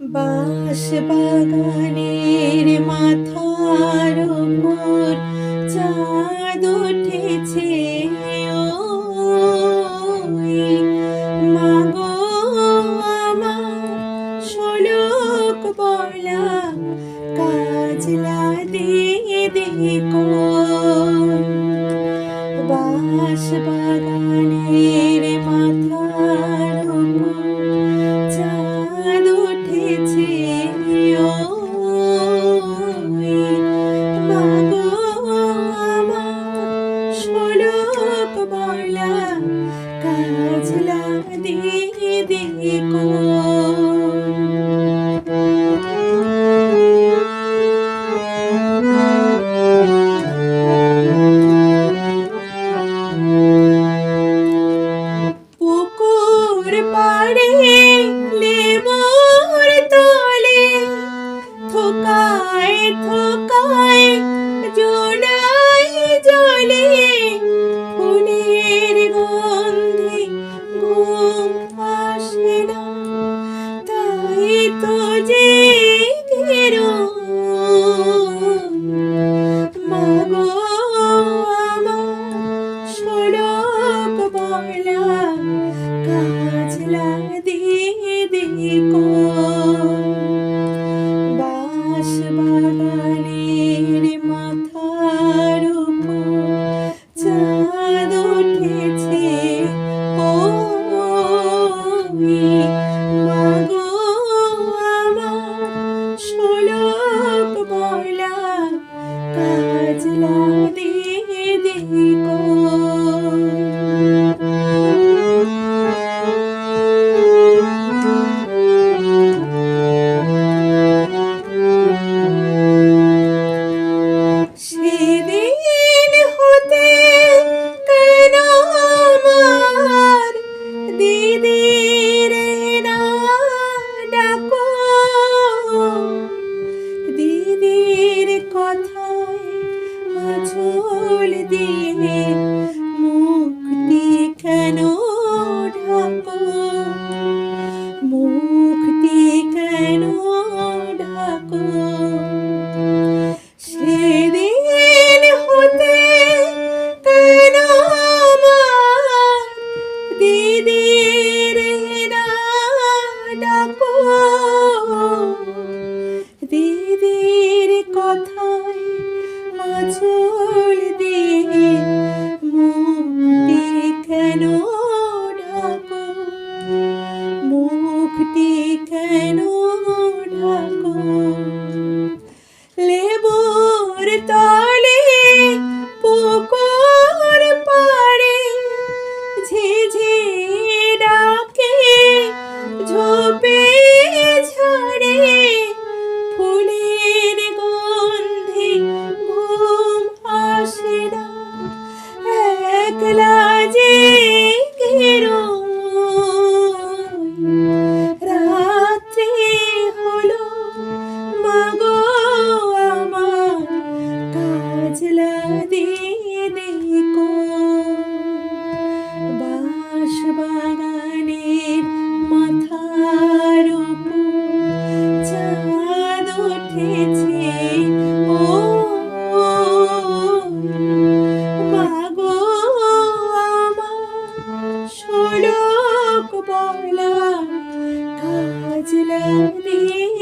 বাস বাগানের মাথার উপর চাঁদ উঠেছে মাগো বলা কাজলা দিয়ে দেখো বা দিদি কো কালির মাথার চাঁদ উঠেছে ও মাগো আমার শোলক বলা কাজ লাগবে দিদির কথায় আছো লাগছে কাজলা কাজলা দিয়ে